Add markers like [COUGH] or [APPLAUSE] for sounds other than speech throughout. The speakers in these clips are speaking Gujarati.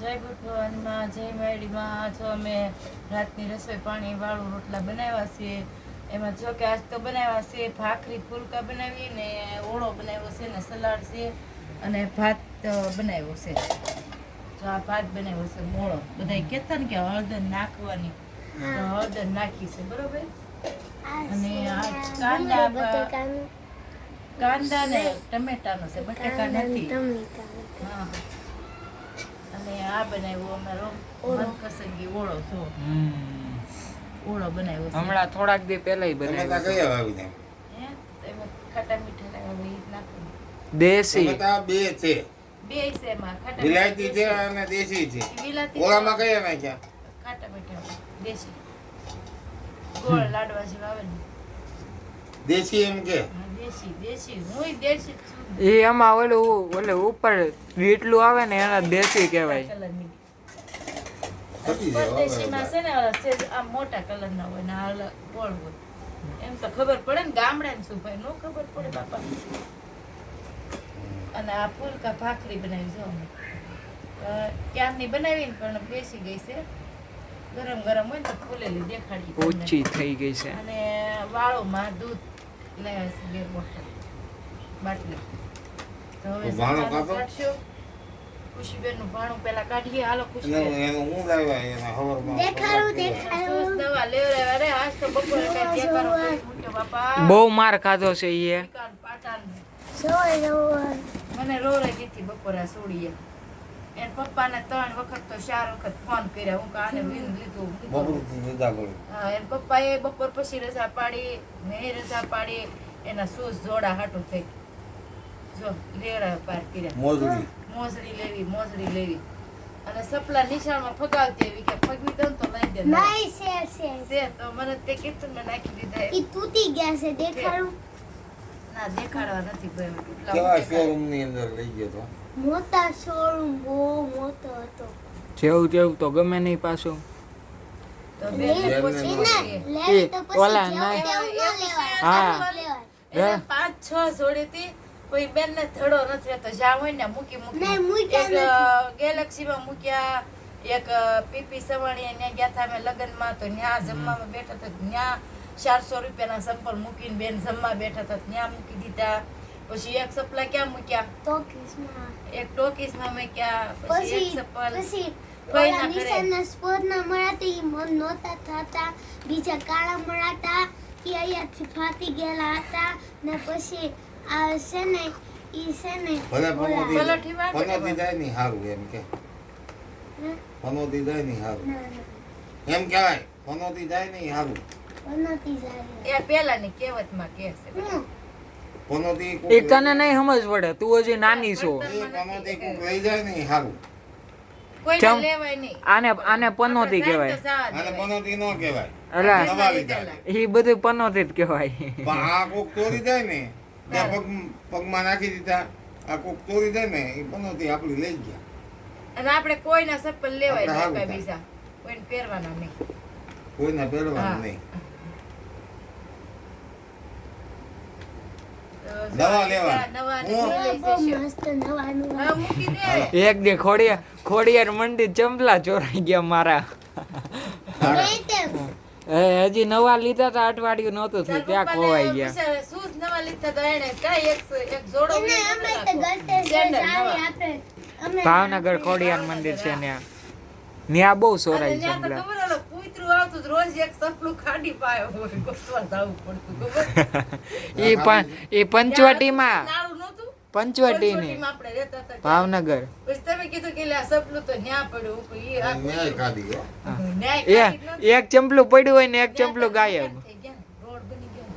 જય ભગવાનમાં જય મેળીમાં જો અમે રાતની રસોઈ પાણી વાળું રોટલા બનાવ્યા છે એમાં જો કે આજ તો બનાવ્યા છે ભાખરી ફુલકા બનાવી ને ઓળો બનાવ્યો છે ને સલાડ છે અને ભાત બનાવ્યો છે. જો આ ભાત બનાવ્યો છે મોળો. બધા કહેતા ને કે હળદર નાખવાની. તો હળદર નાખી છે બરોબર? અને આ કાંદા કાંદા ને ટમેટાનો છે બટાકા નથી. હા. અને આ બનાવ્યો અમારો મનપસંદગી ઓળો છો ઓળો બનાવ્યો હમણાં થોડાક દી પહેલા બનાવ્યો કયા વાવી? ખાટા મીઠા નાખવાનું. દેશી. બે છે. બે છે વિલાયતી છે અને દેશી છે. ઓળામાં કયા નાખ્યા? ખાટા મીઠા દેશી. ગોળ લાડવા જેવા આવે ને. દેશી એમ કે? એ એમાં ઓલું ઓલું ઉપર વીટલું આવે ને એના દેશી કહેવાય. છે ને ઓલા મોટા કલરના હોય ને આ ગોળ હોય. એમ તો ખબર પડે ને ગામડે શું ભાઈ નો ખબર પડે બાપા. અને આ ફૂલકા ભાખરી બનાવી જો ક્યારની બનાવી પણ બેસી ગઈ છે. ગરમ ગરમ હોય ને તો ફૂલેલી દેખાડી ઓછી થઈ ગઈ છે. અને વાળોમાં દૂધ લાવ્યા છે બે બોટલ. બાટલી. તો હવે ભાણું સવારનું કાઢશું. ખુશીબેનનું ભાણું પહેલા કાઢીએ. હાલો એનું ખુશીબેન હું લાવ્યા એના હવારમાં. દેખાડું, ખબર દવા લેવડાવ્યા રે આજ તો બપોરે કાંઈ દેખાડો કોઈ બાપા. બહુ માર ખાધો છે એ પાટાન, પાટાન. મને ગઈ હતી બપોરે સોડીએ એન પપ્પાને ત્રણ વખત તો ચાર વખત ફોન કર્યા. હું કાને લીધું. હા એન પપ્પાએ બપોર પછી રજા પાડી મેં રજા પાડી એના શૂઝ જોડા હાટું થઈ. જો લેરા પાર કર્યા. મોજડી. મોજડી લેવી મોજડી લેવી. અને સપલા નિશાળમાં ફગાવતી એવી કે ફગવી દઉં તો લઈ દે. નહીં છે છે છે તો મને તે કીધું મેં નાખી દીધા. એ તૂટી ગયા છે દેખાડું. ના દેખાડવા નથી ભાઈ કેવા શોરૂમની અંદર લઈ ગયો તો? મોટા શોરૂમ બહુ મોટો હતો. જેવું તેવું તો ગમે નહીં પાછું. ઓલા ના- ન. હા. ન? પાંચ છ કોઈ બેન ને નથી રહેતો. જ્યાં હોય ને મૂકી મૂકી. એક ગેલેક્સી માં મૂક્યા. એક પીપી સવાણી ત્યાં ગયા હતા. અમે લગ્નમાં તો ત્યાં જમવામાં બેઠા હતા. ત્યાં ચારસો રૂપિયાના સંપલ મૂકીને બેન જમવા બેઠા હતા. ત્યાં મૂકી દીધા. પછી એક સપ્લા ક્યાં મૂક્યા? ટોકીસમાં એક ટોકીસમાં મૂક્યા પછી એક સપ્લા પછી ઓલા ના કરે. સ્પોર્ટના મળાતા મન નહોતા થતા. બીજા કાળા મળાતા ઈ અહીંયાથી ફાટી ગયેલા હતા. ને પછી આ છે ને ઈ છે ને ભલે પનોતી પનોતી જાય નહીં સારું એમ કે. પનોતી જાય નહીં સારું ના, ના. એમ કહેવાય પનોતી જાય નહીં સારું પનોતી જાય એ પેલાની કહેવતમાં કહે છે એ તને નહીં સમજ પડે. તું હજી નાની છો. એ કોક લઈ જાય નહીં સારું કોઈને ચમ. લેવાય નહીં. આને આને પનોતી કહેવાય. અને પનોતી ન કહેવાય. અલા એ બધું પનોતી જ કહેવાય. પણ આ કોક ચોરી જાય ને ત્યાં પગ પગમાં નાખી દીધા આ કોક જાય ને એ પનોતી આપણી લઈ ગયા અને આપણે કોઈના ચપ્પલ લેવાય નહીં બીજા. કોઈને પહેરવાના નહીં. કોઈને હા. નહીં તો જો દવા આ લેવાની. દવાની હું- લઈ બહુ જઈશું. મસ્ત નવાનું હા, મૂકી દે. એક દી ખોડિયાર ખોડિયાર મંદિર ચંપલા ચોરાઈ ગયા મારા. એ હજી નવા લીધા તા અઠવાડિયું નહોતું થયું ત્યાં ખોવાઈ ગયા. નવા લીધા તો કાંઈ એક એક જોડો ભાવનગર ખોડિયાર મંદિર છે ત્યાં. ત્યાં બહુ સોરાય ચંપલા. ઓલો આવતું રોજ એક સપલું ખાડી પાયો હોય ગોતવા જવું પડતું ખબર? [LAUGHS] એ પણ એ પંચવટીમાં. પંચવટી ની પંચવટીમાં આપણે રહેતા હતા ત્યાં. ભાવનગર. તમે કીધું કે આ સપલું તો ન્યા પડ્યું એ. એક ચંપલું પડ્યું હોય ને એક ચંપલું ગાયબ. ના રોડ બની ગયો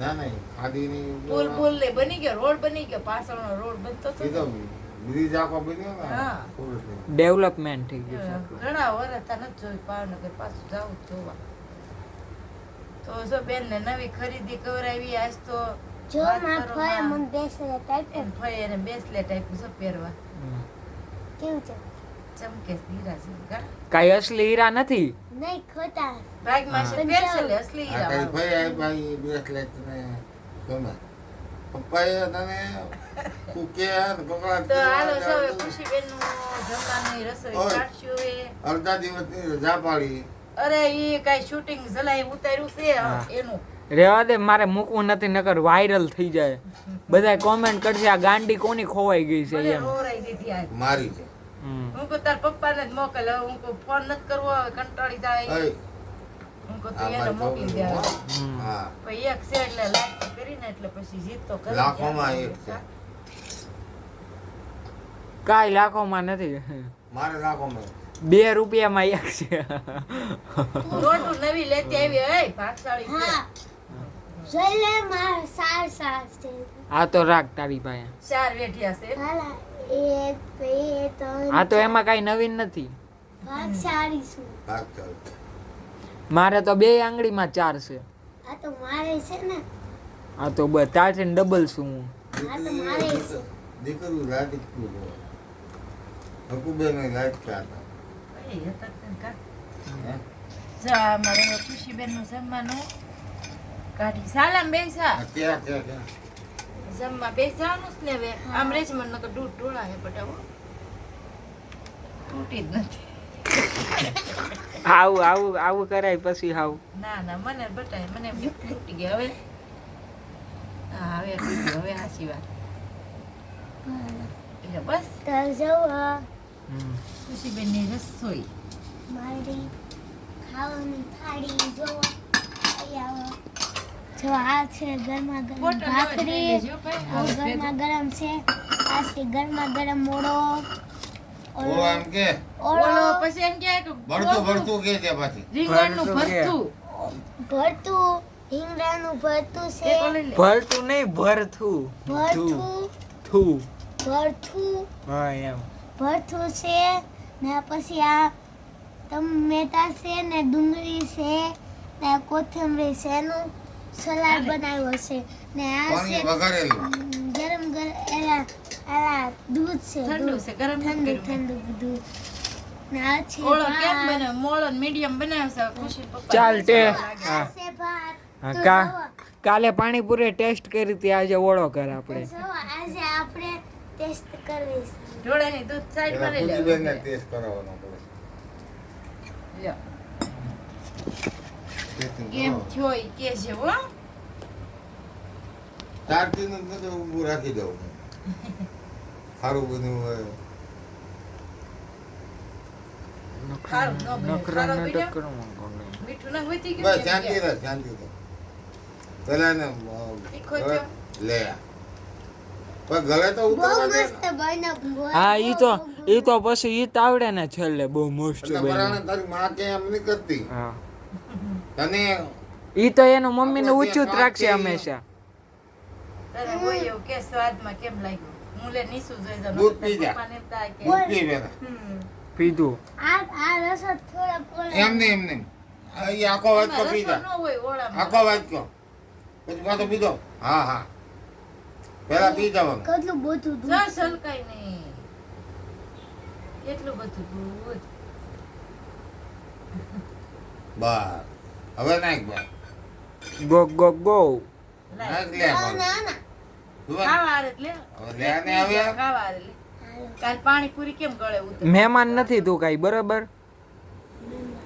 ના. ખાદી ની નહીં પુલ પુલ બની ગયો રોડ બની ગયો પાછળનો રોડ બનતો હતો બન્યો ને ડેવલપમેન્ટ થઈ ગયું છે. ઘણા વર્ષ હતા નથી જોયું ભાવનગર પાછું જાવું જોવા. તો જો બેન ને નવી ખરીદી કરાવી આજ તો જો માં ફોયમાં. બેસે ટાઈપ એમ ફઈ એને બેસલેટ ટાઈપ છે પહેરવા. કેવું છે? ચમકે હીરા છે કાઈ અસલી હીરા નથી? નહીં ખોટા. ભાગમાં છે હા. પહેરશે લે અસલી હીરા કઈ વાળો. ભાઈ bracelet ને ગમે. પપ્પાએ તને કે અડધા દિવસની રજા પાડી. અરે ઈ કઈ શૂટિંગ જલાય ઉતાર્યું છે એનું. રેવા દે મારે મૂકવું નથી નકર વાયરલ થઈ જાય. બધા કોમેન્ટ કરશે આ ગાંડી કોની ખોવાઈ ગઈ છે એમ. મારી છે. હું કો તાર પપ્પાને જ મોકલ હું કહું ફોન નથી કરવો કંટાળી જાય. હું કો તો એને મોકલી દે. હો. પછી એક છે એટલે લાઈક કરીને એટલે પછી જીત તો કરી લાખોમાં એક છે. કાંઈ લાખોમાં નથી. મારે લાખોમાં. બે રૂપિયામાં એક છે. રોટું નવી લેતી આવી હે ભાગશાળી છે. હા. જોઈ લે માર સાર સાર છે. આ તો રાખ તારી પાસે. ચાર વેઠિયા છે. આ તો એમાં કાંઈ નવીન નથી. મારે તો બે આંગળીમાં ચાર છે. આ તો મારે છે ને. આ તો બસ ડબલ છું હું આ તો મારે છે. દીકરું તું હકુબેન લાઈટ ચાલતા હતા તે કા. જા અમારે હવે ખુશીબેનનું જમવાનું. કાઢી. સાલામ બેસા. ક્યાં ક્યાં ક્યાં? જમવા બેસવાનું જ ને હવે. આમ રેજ મને નકર દૂધ ઢોળા હે તૂટી જ નથી. આવું આવું આવું કરાય પછી હાવ. ના ના મને બટાય મને તૂટી ગયા હવે. હા હવે હવે હાચી વાત. એટલે બસ. તો જો આ હમ. ખુશીબેનની રસોઈ મારી ખાવાની થાળી જો જો આ છે ગરમા ગરમ ભાખરી લઈ લેજો ભાઈ. આ ગરમા ગરમ છે આ છે ગરમા ગરમ મોડો ઓલો એમ કે ઓળો પછી એમ કે ભરતું ભરતું કે છે પાછી રીંગણનું ભરતું ભરતું ભરતું રીંગણાનું ભરતું છે. ભરતું નહીં ભરથું ભરતું થું ભરતું હા એમ ભરતું છે ને પછી આ ટમેટા છે ને ડુંગળી છે ને કોથમરી છે એનું સલાડ બનાવ્યો છે. ને આ છે ગરમ ગરમ એલા એલા દૂધ છે ઠંડુ છે ગરમ ઠંડુ ઠંડુ દૂધ. ને આ ઓળો કેમ ભાત. મીડિયમ બનાવશે ખુશી પપ્પા ચાલ તે. આ હા છે ભાત. હા, તો કા જુઓ, કાલે પાણીપુરી ટેસ્ટ કરી હતી આજે ઓળો કર આપણે. આજે આપણે ટેસ્ટ કરવી છે ઢોળાની દૂધ સાઈડમાં પેલા લઈ ખુશીબેનને લે ટેસ્ટ કરાવવાનો પડે. લ્યો. કેમ. થયો ઈ કે છે હો? ચાર દિન નકર ઊભું રાખી દઉં. સારું બન્યું હોય બને. મીઠું ના હોતી પણ ગળે તો ઉતરવા દે. હા ઈ તો ઈ તો પછી ઈ તો આવડે ને છેલ્લે બહુ મસ્ત એટલે તારી માં કે એમ નહીં કરતી. હા. તને ઈ તો એનું મમ્મીને ઊંચું જ રાખશે હંમેશા. તારે હોય એવું કે સ્વાદમાં કેમ લાગ્યું? હું લે જોઈ જાઉં. દૂધ પી જા. કે, દૂધ પી પીધું. આ આ રસો થોડો પોલો એમ નહીં એમ નહીં. આખો પી જા. ન હોય ઓળામાં. આખો પછી પાછો પીધો. હા હા. પેલા પી જવાનું કેટલું બધું દૂધ સલકાય નહીં. એટલું બધું દૂધ. બસ હવે નાખ બસ ગો ગો ગો નાખ લે ના ના ના જુઓ. ખાવા હારે જ લે. હવે લે ને હવે ખાવા હારે લે. હાલો. કાલ પાણીપુરી કેમ ગળે મહેમાન નથી તું કઈ બરાબર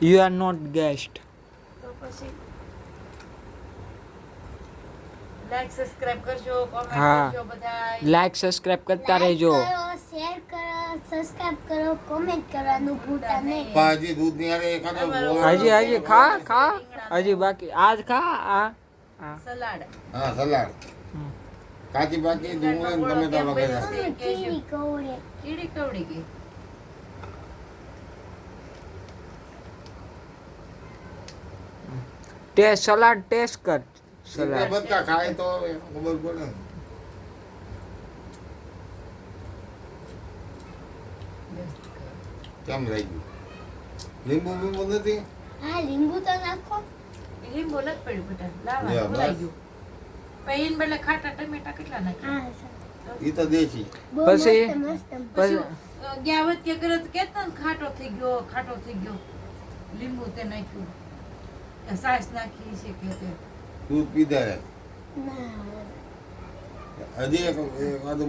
યુ આર નોટ ગેસ્ટ તો પછી લાઈક સબસ્ક્રાઇબ કરજો કોમેન્ટ હા. કરજો બધાય. લાઈક સબસ્ક્રાઇબ કરતા રહેજો. શેર કરો સબસ્ક્રાઇબ કરો કોમેન્ટ કરવાનું ભૂલતા નહીં. હજી દૂધની હારે એકાદો હાજી હજી ખા ખા. હજી બાકી આજ ખા આ. સલાડ. હા સલાડ. કાચી બાકી ડુંગળી ને ટમેટા વગેરે. કેમ કવડી કેવી કીડી કવડી કે? ટેસ્ટ સલાડ ટેસ્ટ કર. સલાડ બધા ખાય તો ખબર પડે કેમ રહી ગયું? લીંબુ બીંબુ નથી? હા લીંબુ તો નાખો. લીંબુ નથી પડ્યું બેટા. લાવા ભૂલાઈ ગયું. પછી એને ખાટા ટમેટા કેટલા નાખ્યા? હા સર. ઈ તો દેશી. પછી? મસ્ત મસ્ત પછી? અ, ગયા વખતે કર્યો તો કેતા ને ખાટો થઈ ગયો ખાટો થઈ ગયો. લીંબુ તે નાખ્યું. સાસ નાખી છે કે તે. દૂધ પીધા રે હજી એક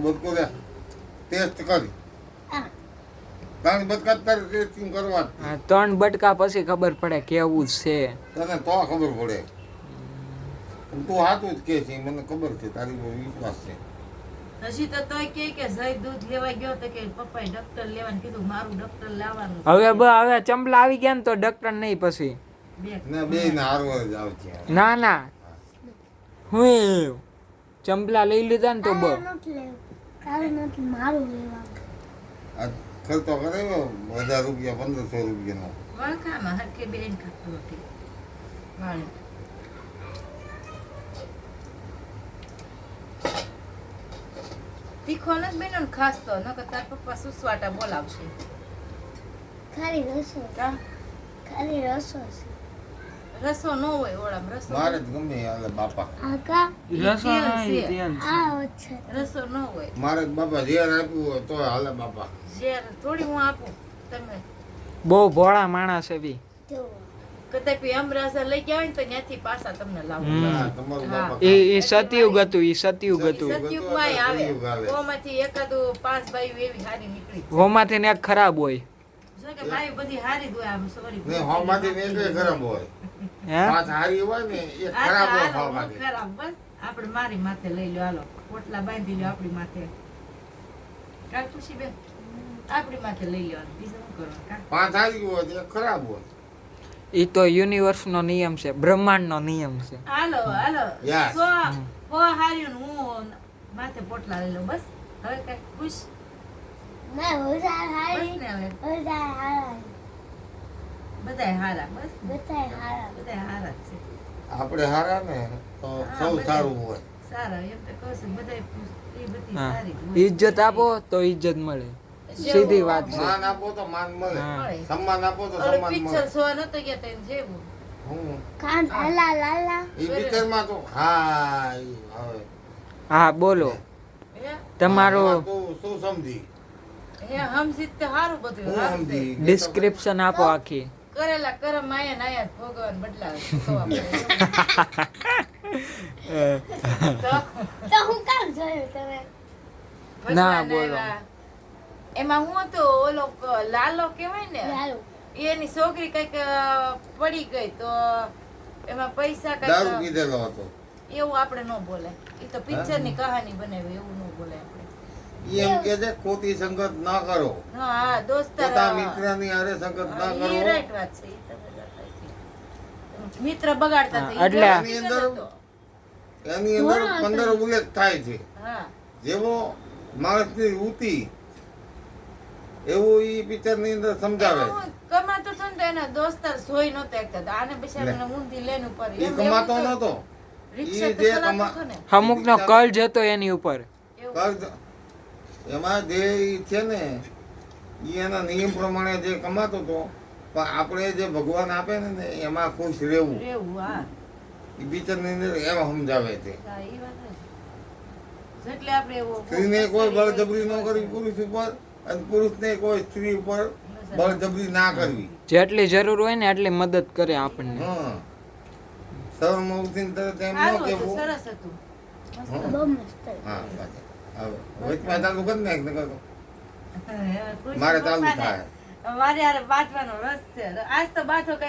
બદકો દે ટેસ્ટ કરી. ત્રણ બટકા તારે ટેસ્ટિંગ કરવા ત્રણ બટકા પછી ખબર પડે કેવું છે. તને તો ખબર પડે. તું હાથું જ કે છે મને ખબર છે તારી પર વિશ્વાસ છે. હજી તો તોય કે કે જય દૂધ લેવા ગયો તો કે પપ્પાએ ડોક્ટર લેવાનું કીધું મારું ડોક્ટર લાવવાનું. હવે બ હવે ચંપલા આવી ગયા ને તો ડોક્ટર નહીં પછી. બે. જ ના ના હું ચંપલા લઈ લીધા ને તો બ લેવું. ખર્ચો હજાર રૂપિયા પંદરસો રૂપિયાનો. હરકે બેન તીખો નથી બેનો ને ખાસ તો નકર તાર પપ્પા સુસવાટા બોલાવશે. ખાલી રસો કા? ખાલી રસો છે. રસો ન હોય ઓળામાં રસો મારે ગમે હાલે બાપા. આ રસો નહીં, તેલ આ છે રસો ન હોય. મારે બાપા ઝેર આપ્યું હોય તો હાલે બાપા. ઝેર થોડી હું આપું તમે બહુ ભોળા માણસ છે બી. અમરાસા લઈ ગયા હોય તો ત્યાંથી પાછા તમને લાવું. હમ. હા, તમારું હા. બાપા એ એ સતયુગ હતું એ સતયુગ હતું. સતયુગમાંય આવે. ઓમાંથી એકાદું પાંચ ભાઈ એવી હારી નીકળી. હોમાંથી ને ખરાબ હોય. જો કે ભાઈ બધી હારી હોય આમ સોરી. ખરાબ હોય. હે? હારી હોય ને એ ખરાબ હોય હોમાંથી ખરાબ બસ. આપણે મારી માથે લઈ લો હાલો. પોટલા બાંધી લો આપણી માથે. કાલ ખુશી બેન? આપણી માથે લઈ લેવાનું બીજું શું કરવાનું? કા? હારી હોય તો ખરાબ હોય. એ તો યુનિવર્સ નો નિયમ છે બ્રહ્માંડ નો નિયમ છે. હાલો હાલો. સો હાર્યું ને હું માથે પોટલા લઈ લઉં બસ. હવે કઈ ખુશ? ના હારી. હવે. હોજા હારા. બધાય હારા બસ બધાય હારા. બધાય હારા જ છે. આપણે હારા ને તો સૌ સારું હોય. સારા એમ તો કહું છું બધાય એ બધી સારી ઇજ્જત આપો તો ઇજ્જત મળે. સીધી વાત છે. માન આપો તો માન મળે. સન્માન આપો તો સન્માન પિક્ચર મળે. જોવા નતો ગયા તો એને જેવું. હું? કાન લાલા લાલા. એ પિક્ચરમાં તો હા હવે. હા બોલો. તમારો શું. સમજી? ડિસ્ક્રિપ્શન આપો આખી. કરેલા કરમ આયા ને ભગવાન બદલાવે [LAUGHS] તો તો હું કામ જોયું તમે? ના, બોલો. એમાં હું હતો ઓલો લાલો કહેવાય ને એની છોકરી કંઈક પડી ગઈ તો એમાં પૈસા દારૂ કંઈક પીધેલો હતો. એવું આપણે ન બોલે એ તો પિક્ચરની કહાની બનાવી એવું ન બોલે એમ કે છે ખોટી સંગત ના કરો. હા હા દોસ્તાર પોતા મિત્રની હારે સંગત ના કરો. વાત છે. મિત્ર બગાડતા એટલે- એની અંદર- એની અંદર પંદર ઉલ્લેખ થાય છે. હા. જેવો માણસની વૃત્તિ એવું ઈ પિક્ચરની અંદર સમજાવે કમાતો હતો ને તો એના દોસ્તાર સોય નતો એકતા તો આને બિચારાને ઊંધી લેન ઉપર એ કમાતો નતો રિક્ષા ઈ તો જે કમા- હતો ને. અમુક નો કર્જ હતો એની ઉપર. કર્જ એમાં જે છે ને એ એના નિયમ પ્રમાણે જે કમાતો હતો પણ આપણે જે ભગવાન આપે ને ને એમાં ખુશ રહેવું. રેવું હા. ઈ પિક્ચરની અંદર એમ સમજાવે છે. હા, ઈ વાત જ. એટલે આપણે એવું સ્ત્રીને કોઈ બળજબરી ન કરવી પુરુષ ઉપર અને પુરુષને કોઈ સ્ત્રી ઉપર બળજબરી ના કરવી. જેટલી જરૂર હોય ને એટલી મદદ કરે આપણને. ઉઠીને તરત એમ ન કેવું? હા. વચમાં કરી નાખ મારે પપ્પાને થાય. મારે યાર બાંધવાનો રસ છે. આજ તો બાથો કંઈક